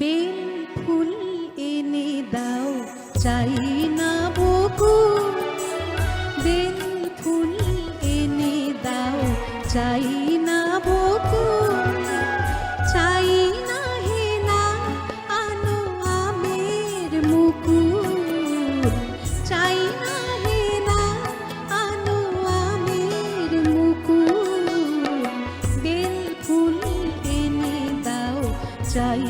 Bell ফুল এনে দাও, চাই না বকুল বেল ফুল এনে দাও, চাই না বকুল চাই না হেনা আনো আমের মুকুল। চাই না হেনা আনো আমের মুকুল। বেল ফুল এনে দাও, চাই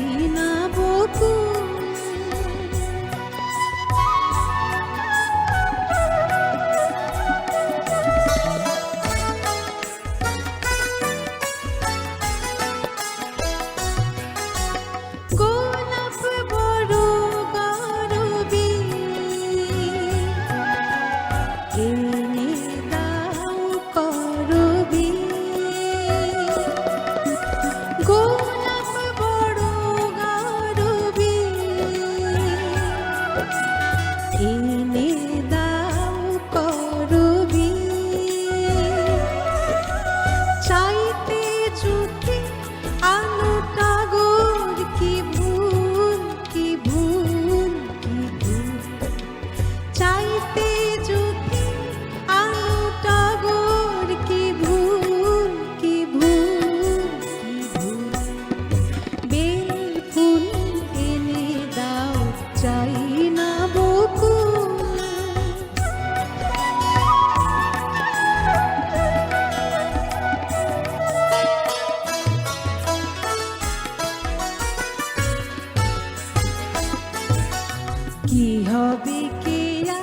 কি হবে কেয়া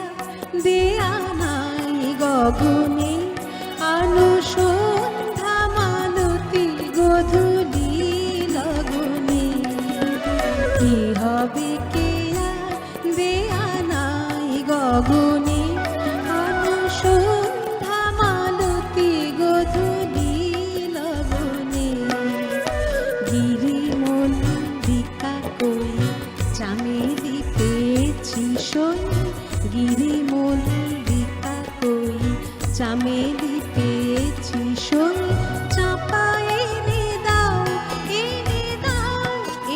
দেয়া নাই গগনে অনুসন্ধ্যা মালতী গধূলি লগনে। কি হবে কেয়া দেয়া নাই গগনে অনুসন্ধ্যা মালতী গধূলি লগনে। গিরি মল্লিকা কই পেয়েছি সই গিরি মল্লিকা কই চামেলি পেয়েছি সই? চাপা এনে দাও এনে দাও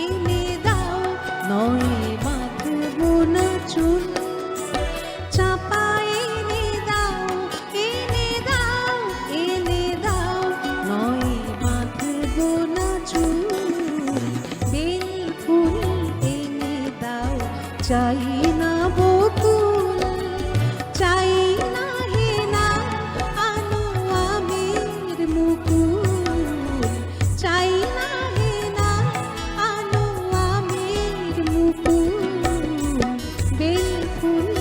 এনে দাও, নয় বাঁধবো না চুল। চাপা দাও দাও দাও, নয় চাই না বকুল চাই না না আনো আমের মুকুল। চাই না না আনো আমের মুকুল। বেল ফুল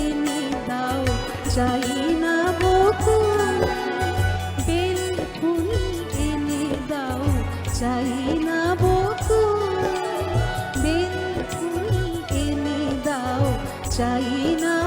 এনে দাও চাই না বকুল বেল ফুল এনে দাও চাই চাই না।